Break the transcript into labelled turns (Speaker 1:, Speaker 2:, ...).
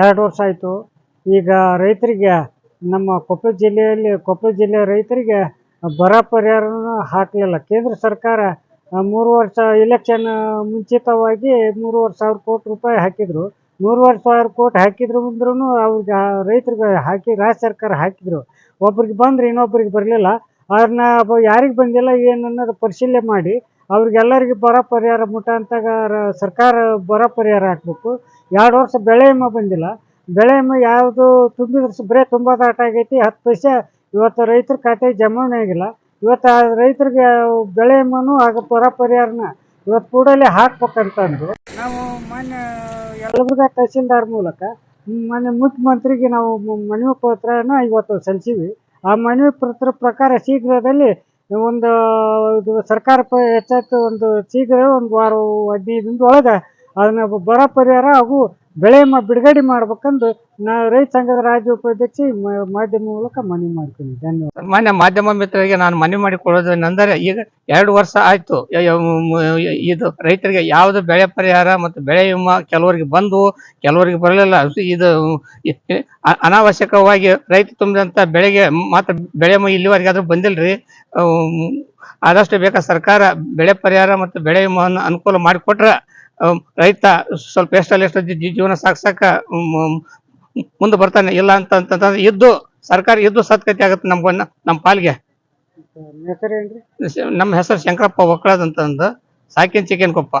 Speaker 1: ಎರಡು ವರ್ಷ ಆಯಿತು. ಈಗ ರೈತರಿಗೆ ನಮ್ಮ ಕೊಪ್ಪಳ ಜಿಲ್ಲೆಯಲ್ಲಿ ಕೊಪ್ಪಳ ಜಿಲ್ಲೆಯ ರೈತರಿಗೆ ಬರ ಪರಿಹಾರನೂ ಹಾಕಲಿಲ್ಲ. ಕೇಂದ್ರ ಸರ್ಕಾರ ಮೂರು ವರ್ಷ ಇಲೆಕ್ಷನ್ ಮುಂಚಿತವಾಗಿ ಮೂರುವರೆ ಸಾವಿರ ಕೋಟಿ ರೂಪಾಯಿ ಹಾಕಿದರು. ಮೂರುವರೆ ಸಾವಿರ ಕೋಟಿ ಹಾಕಿದ್ರು ಅಂದ್ರೂ ಅವ್ರಿಗೆ ರೈತರಿಗೆ ಹಾಕಿ, ರಾಜ್ಯ ಸರ್ಕಾರ ಹಾಕಿದ್ರು. ಒಬ್ರಿಗೆ ಬಂದರೆ ಇನ್ನೊಬ್ರಿಗೆ ಬರಲಿಲ್ಲ. ಅವ್ರನ್ನ ಯಾರಿಗೆ ಬಂದಿಲ್ಲ, ಏನು ಅನ್ನೋದು ಪರಿಶೀಲನೆ ಮಾಡಿ ಅವ್ರಿಗೆಲ್ಲರಿಗೂ ಬರ ಪರಿಹಾರ ರ- ಸರ್ಕಾರ ಬರ ಪರಿಹಾರ ಹಾಕ್ಬೇಕು. ಎರಡು ವರ್ಷ ಬೆಳೆ ವಿಮೆ ಬಂದಿಲ್ಲ. ಬೆಳೆ ವಿಮೆ ಯಾವುದು ತುಂಬಿದ್ರೆ ಬರೇ ಬರೇ ತುಂಬೋದಾಟ ಆಗೈತಿ. ಹತ್ತು ಪೈಸೆ ಇವತ್ತು ರೈತರ ಖಾತೆಗೆ ಜಮಾವಣೆ ಆಗಿಲ್ಲ. ಇವತ್ತು ಆ ರೈತರಿಗೆ ಬೆಳೆ ವಿಮೆನೂ ಆಗ ಬರ ಪರಿಹಾರನ ಇವತ್ತು ಕೂಡಲೇ ಹಾಕ್ಬೇಕಂತಂದು ನಾವು ಮಾನ್ಯ ಯಲಬುರ್ಗ ತಹಸೀಲ್ದಾರ್ ಮೂಲಕ ಮಾನ್ಯ ಮುಖ್ಯಮಂತ್ರಿಗೆ ನಾವು ಮನವಿ ಪತ್ರನ ಇವತ್ತು ಸಲ್ಲಿಸೀವಿ. ಆ ಮನವಿ ಪತ್ರ ಪ್ರಕಾರ ಶೀಘ್ರದಲ್ಲಿ ಒಂದು ಇದು ಸರ್ಕಾರ ಪ ಹೆಚ್ಚಾಯ್ತು ಒಂದು ಶೀಘ್ರ ಒಂದು ವಾರ ಹದಿನೈದು ದಿನದೊಳಗೆ ಅದನ್ನ ಬರ ಪರಿಹಾರ ಹಾಗೂ ಬೆಳೆ ಬಿಡುಗಡೆ ಮಾಡ್ಬೇಕಂದು ನಾ ರೈತ ಸಂಘದ ರಾಜ್ಯ ಉಪಾಧ್ಯಕ್ಷ ಮಾಧ್ಯಮ ಮೂಲಕ ಮನವಿ ಮಾಡ್ತೀನಿ. ಧನ್ಯವಾದ.
Speaker 2: ಮಾನ್ಯ ಮಾಧ್ಯಮ ಮಿತ್ರರಿಗೆ ನಾನು ಮನವಿ ಮಾಡಿಕೊಳ್ಳೋದೇನೆಂದರೆ ಈಗ ಎರಡು ವರ್ಷ ಆಯ್ತು. ಇದು ರೈತರಿಗೆ ಯಾವುದು ಬೆಳೆ ಪರಿಹಾರ ಮತ್ತು ಬೆಳೆ ವಿಮಾ ಕೆಲವರಿಗೆ ಬಂದು ಕೆಲವರಿಗೆ ಬರಲಿಲ್ಲ. ಇದು ಅನಾವಶ್ಯಕವಾಗಿ ರೈತ ತುಂಬಿದಂಥ ಬೆಳೆಗೆ ಮಾತ್ರ ಬೆಳೆ ಇಲ್ಲಿವರೆಗೆ ಆದ್ರೂ ಬಂದಿಲ್ರಿ. ಆದಷ್ಟು ಬೇಕಾ ಸರ್ಕಾರ ಬೆಳೆ ಪರಿಹಾರ ಮತ್ತು ಬೆಳೆ ವಿಮಾವನ್ನು ಅನುಕೂಲ ಮಾಡಿಕೊಟ್ರೆ ರೈತ ಸ್ವಲ್ಪ ಎಷ್ಟಲ್ಲಿ ಎಷ್ಟು ಜೀವನ ಸಾಗ್ಸಕ್ಕ ಮ್, ಮುಂದೆ ಬರ್ತಾನೆ. ಇಲ್ಲ ಅಂತ ಅಂತಂದ್ರೆ ಇದ್ದು ಸರ್ಕಾರ ಇದ್ದು ಸತ್ಕತಿ ಆಗತ್ತೆ ನಮ್ಮ ನಮ್ಮ ಪಾಲ್ಗೆ. ನಿಮ್ಮ ಹೆಸರು ಶಂಕರಪ್ಪ ಒಕ್ಕಳದ್ ಅಂತಂದು ಸಾಕಿನ್ ಚಿಕನ್ ಕೊಪ್ಪ